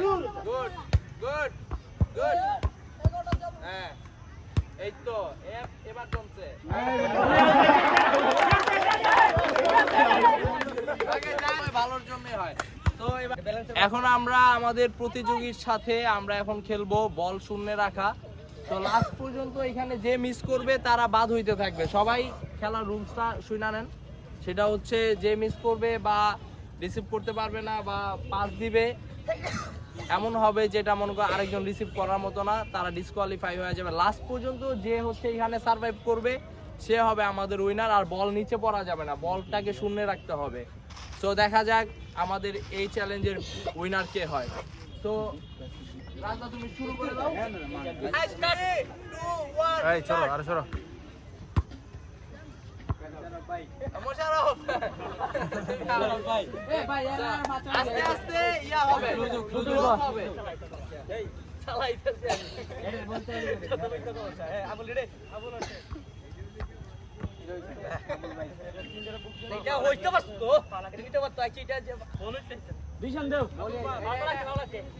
Good good good হ্যাঁ এই তো এবার জমছে এখন আমরা আমাদের প্রতিযোগীর সাথে আমরা এখন খেলব, বল শূন্যে রাখা। তো লাস্ট পর্যন্ত এখানে যে মিস করবে, তারা বাদ হইতে থাকবে। সবাই খেলার রুলসটা শুনে নেন। সেটা হচ্ছে যে মিস করবে বা রিসিভ করতে পারবে না বা পাস দিবে এমন হবে যেটা মনে করো আরেকজন রিসিভ করার মতো না তারা ডিসকোয়ালিফাই হয়ে যাবে। লাস্ট পর্যন্ত যে হচ্ছে এখানে সার্ভাইভ করবে সে হবে আমাদের উইনার আর বল নিচে পড়া যাবে না। বলটাকে শূন্যে রাখতে হবে। তো দেখা যাক আমাদের এই চ্যালেঞ্জের উইনার কে হয়। তো রাজা তুমি শুরু করে দাও। এই চলো. আরে। আস্তে ইয়া হবে হবে চালাইতেছে নিতে পারতো আচ্ছা এটা যে দিশান দেও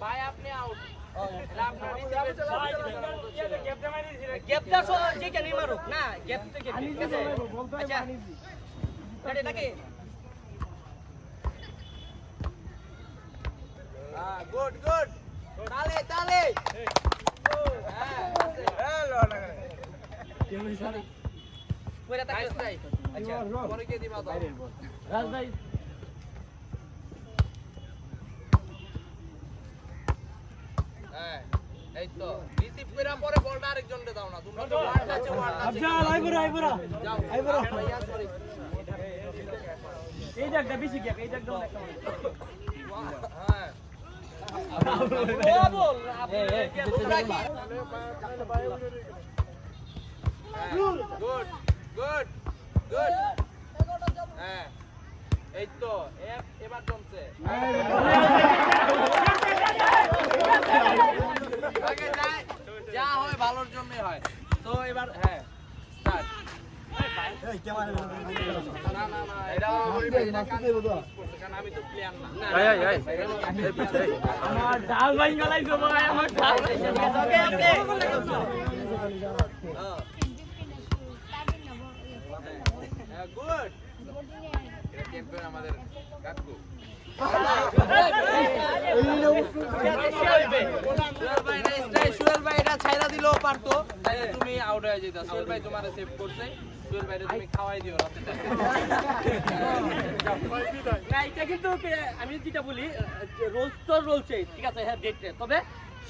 ভাই আপনি আউট গ্যাপটা যে কেন মারুক না গ্যাপ থেকে ঠিক আছে আচ্ছা। এটা নাকি? হ্যাঁ গুড গুড তালে হ্যাঁ পরে আচ্ছা পরে কে দিবা দাও রাজ ভাই হ্যাঁ এই তো রিসিভ কইরা পরে বলটা দাও না তোমরা তো ওয়ার্ড আছে ওয়ার্ড আছে আচ্ছা আইবরা আইবরা আইবরা এই জায়গাটা বেশি গ্যাপ এই জায়গাটা একটা হ্যাঁ বল তোমরা কি গুড গুড গুড হ্যাঁ। এই তো এবার জমছে। যা- যা হয় ভালোর জন্যই হয়। তো এবার হ্যাঁ। আমার ডাল ভাই গলাইছো ভাই আমার ডাল গুড। তুমি আউট সেভ করছে। তুমি খাওয়াই এটা কিন্তু আমি যেটা বলি রোলস তো রোলছে ঠিক আছে হ্যাঁ ডেট তবে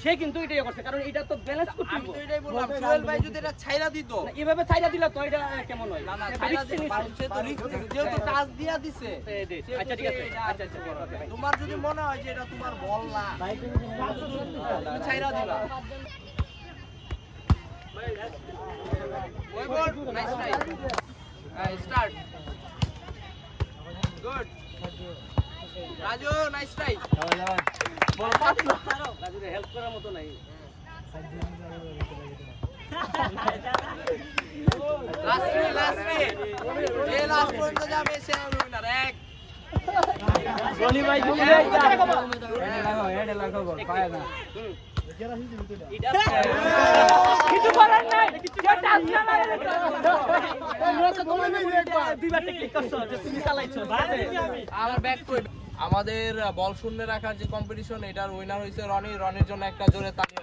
সে কিন্তু এটাই করছে কারণ এটা তো ব্যালেন্স করতে আমি তো এটাই বললাম সুহেল ভাই যদি এটা ছাইরা দিত। না, এভাবে ছাইরা দিলে তো এটা কেমন হয়? না না ছাইরা risk দিতে নিচ্ছে। পারো, সে তো রিস্ক যেহেতু টাচ দিয়া দিছে আচ্ছা ঠিক আছে। আচ্ছা আচ্ছা ভাই। তোমার যদি মনে হয় যে এটা তোমার বল না তুমি ছাইরা দিবা। ওই বল নাইস হ্যাঁ start good Raju nice try ball পাতলা রাজুরে হেল্প করার মতো নাই। লাস্ট মিনিট লাস্ট মিনিট যে লাস্ট পর্যন্ত যাবে সে উইনার এক। রনি ভাই তুমি কিছু করার নাই। যে টাচ না লাগে দুইবার টেকনিক করছ যে তুমি চালাইছো আমার ব্যাক কই আমাদের বল শূন্য রাখার যে কম্পিটিশন এটার উইনার হয়েছে রনি। রনির জন্য একটা জোরে তালি